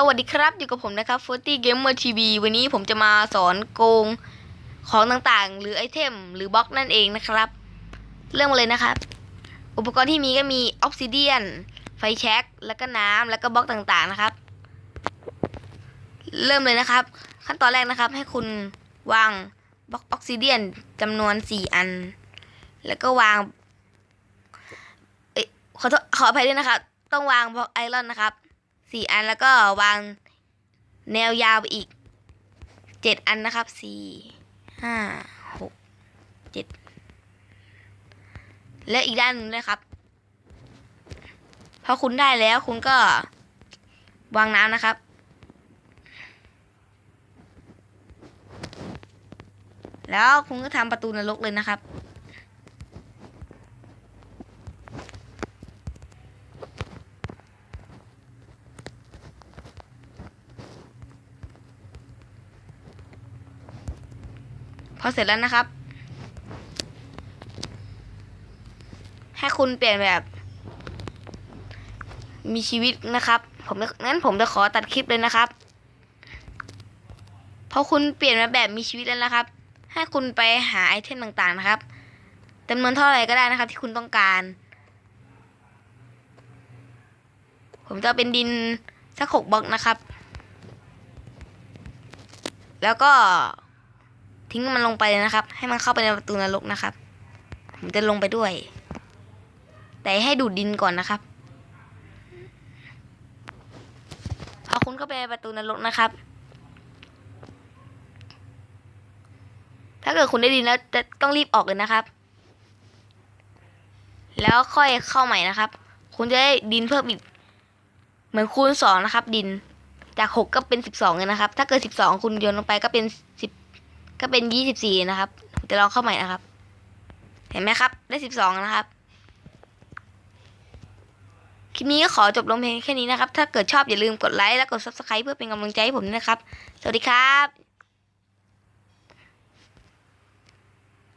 สวัสดีครับอยู่กับผมนะครับ40 Gamer TV วันนี้ผมจะมาสอนโกงของต่างๆ หรือไอเทม หรือบล็อกนั่นเองนะครับ เริ่มเลยนะครับ อุปกรณ์ที่มีก็มีออกซิเดียน ไฟแช็กแล้วก็น้ำแล้วก็บล็อกต่างๆนะครับ เริ่มเลยนะครับ ขั้นตอนแรกนะครับ ให้คุณวางบล็อกออกซิเดียนจำนวน 4 อัน แล้วก็วางเอ้ขอโทษขออภัยด้วยนะครับ ต้องวางบล็อกไอรอนนะครับ สี่อันแล้วก็วางแนวยาวไปอีกเจ็ดอันนะครับสี่ห้าหกเจ็ดและอีกด้านหนึงนะครับพอคุณได้แล้วคุณก็วางน้ำนะครับ แล้วคุณก็ทำประตูนรกเลยนะครับ พอเสร็จแล้วนะครับ ให้คุณเปลี่ยนแบบ มีชีวิตนะครับ ผมจะงั้นผมจะขอตัดคลิปเลยนะครับพอคุณเปลี่ยนมาแบบมีชีวิตแล้วนะครับ ให้คุณไปหาไอเทมต่างๆนะครับจำนวนเท่าไหร่ก็ได้นะครับ ที่คุณต้องการ ผมจะเป็นดินสักหกบล็อกนะครับ แล้วก็ ทิ้งมันลงไปเลยนะครับ ให้มันเข้าไปในประตูนรกนะครับ ผมจะลงไปด้วย แต่ให้ดูดดินก่อนนะครับพอคุณเข้าไปในประตูนรกนะครับ ถ้าเกิดคุณได้ดินแล้วจะต้องรีบออกเลยนะครับ แล้วค่อยเข้าใหม่นะครับ คุณจะได้ดินเพิ่มอีก เหมือนคูณสองนะครับ ดิน จากหกก็เป็นสิบสองเลยนะครับ ถ้าเกิดสิบสองคุณโยนลงไปก็เป็นสิบ ก็เป็นยี่สิบสี่นะครับจะลองเข้าใหม่นะครับ เห็นไหมครับ ได้สิบสองนะครับ คลิปนี้ก็ขอจบลงเพียงแค่นี้นะครับ ถ้าเกิดชอบอย่าลืมกดไลค์และกด subscribe เพื่อเป็นกำลังใจให้ผมนะครับ สวัสดีครับ